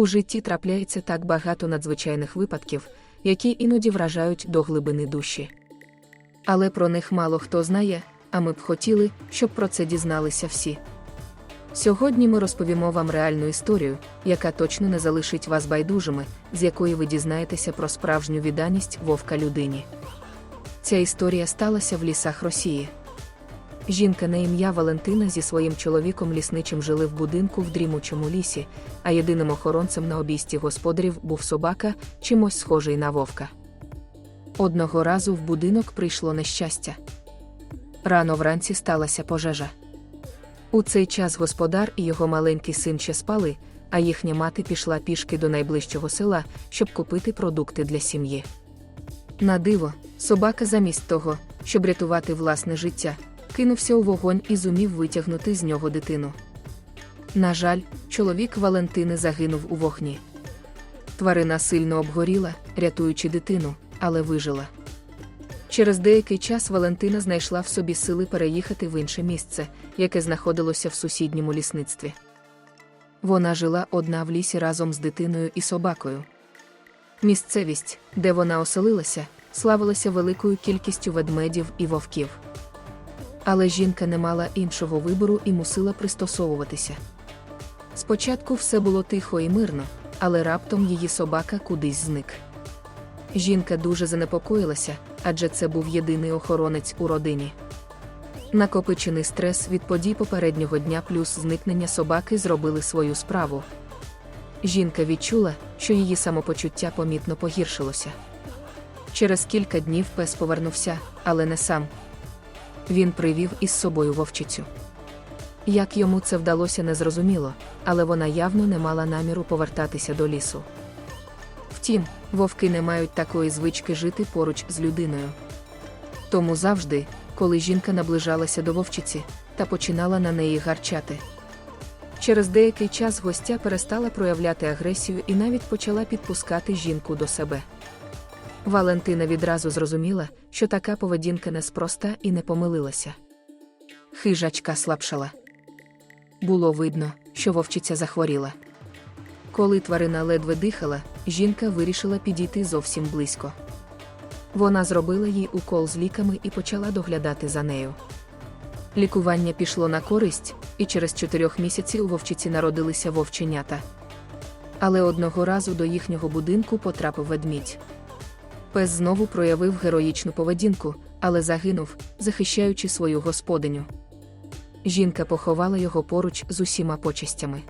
У житті трапляється так багато надзвичайних випадків, які іноді вражають до глибини душі. Але про них мало хто знає, а ми б хотіли, щоб про це дізналися всі. Сьогодні ми розповімо вам реальну історію, яка точно не залишить вас байдужими, з якої ви дізнаєтеся про справжню відданість вовка людині. Ця історія сталася в лісах Росії. Жінка на ім'я Валентина зі своїм чоловіком лісничим жили в будинку в дрімучому лісі, а єдиним охоронцем на обійсті господарів був собака, чимось схожий на вовка. Одного разу в будинок прийшло нещастя. Рано вранці сталася пожежа. У цей час господар і його маленький син ще спали, а їхня мати пішла пішки до найближчого села, щоб купити продукти для сім'ї. На диво, собака замість того, щоб рятувати власне життя, кинувся у вогонь і зумів витягнути з нього дитину. На жаль, чоловік Валентини загинув у вогні. Тварина сильно обгоріла, рятуючи дитину, але вижила. Через деякий час Валентина знайшла в собі сили переїхати в інше місце, яке знаходилося в сусідньому лісництві. Вона жила одна в лісі разом з дитиною і собакою. Місцевість, де вона оселилася, славилася великою кількістю ведмедів і вовків. Але жінка не мала іншого вибору і мусила пристосовуватися. Спочатку все було тихо і мирно, але раптом її собака кудись зник. Жінка дуже занепокоїлася, адже це був єдиний охоронець у родині. Накопичений стрес від подій попереднього дня плюс зникнення собаки зробили свою справу. Жінка відчула, що її самопочуття помітно погіршилося. Через кілька днів пес повернувся, але не сам. Він привів із собою вовчицю. Як йому це вдалося, незрозуміло, але вона явно не мала наміру повертатися до лісу. Втім, вовки не мають такої звички жити поруч з людиною. Тому завжди, коли жінка наближалася до вовчиці та починала на неї гарчати. Через деякий час гостя перестала проявляти агресію і навіть почала підпускати жінку до себе. Валентина відразу зрозуміла, що така поведінка неспроста і не помилилася. Хижачка слабшала. Було видно, що вовчиця захворіла. Коли тварина ледве дихала, жінка вирішила підійти зовсім близько. Вона зробила їй укол з ліками і почала доглядати за нею. Лікування пішло на користь, і через чотирьох місяців у вовчиці народилися вовченята. Але одного разу до їхнього будинку потрапив ведмідь. Пес знову проявив героїчну поведінку, але загинув, захищаючи свою господиню. Жінка поховала його поруч з усіма почестями.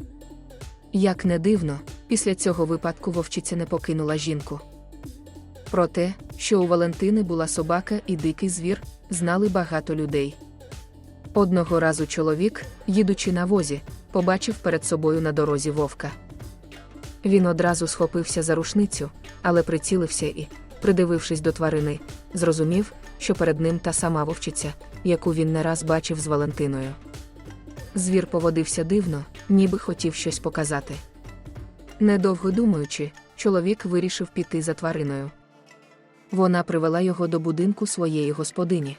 Як не дивно, після цього випадку вовчиця не покинула жінку. Про те, що у Валентини була собака і дикий звір, знали багато людей. Одного разу чоловік, їдучи на возі, побачив перед собою на дорозі вовка. Він одразу схопився за рушницю, але прицілився і, придивившись до тварини, зрозумів, що перед ним та сама вовчиця, яку він не раз бачив з Валентиною. Звір поводився дивно, ніби хотів щось показати. Недовго думаючи, чоловік вирішив піти за твариною. Вона привела його до будинку своєї господині.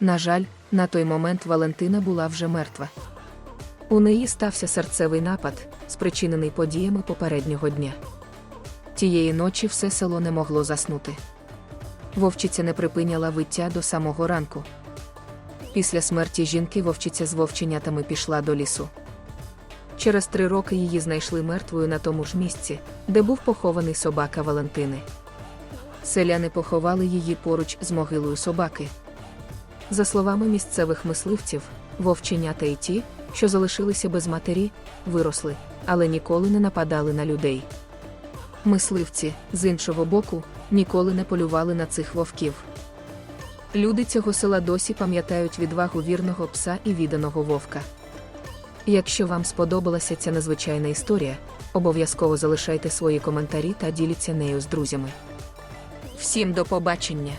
На жаль, на той момент Валентина була вже мертва. У неї стався серцевий напад, спричинений подіями попереднього дня. Тієї ночі все село не могло заснути. Вовчиця не припиняла виття до самого ранку. Після смерті жінки вовчиця з вовченятами пішла до лісу. Через три роки її знайшли мертвою на тому ж місці, де був похований собака Валентини. Селяни поховали її поруч з могилою собаки. За словами місцевих мисливців, вовченята і ті, що залишилися без матері, виросли, але ніколи не нападали на людей. Мисливці, з іншого боку, ніколи не полювали на цих вовків. Люди цього села досі пам'ятають відвагу вірного пса і відданого вовка. Якщо вам сподобалася ця незвичайна історія, обов'язково залишайте свої коментарі та діліться нею з друзями. Всім до побачення!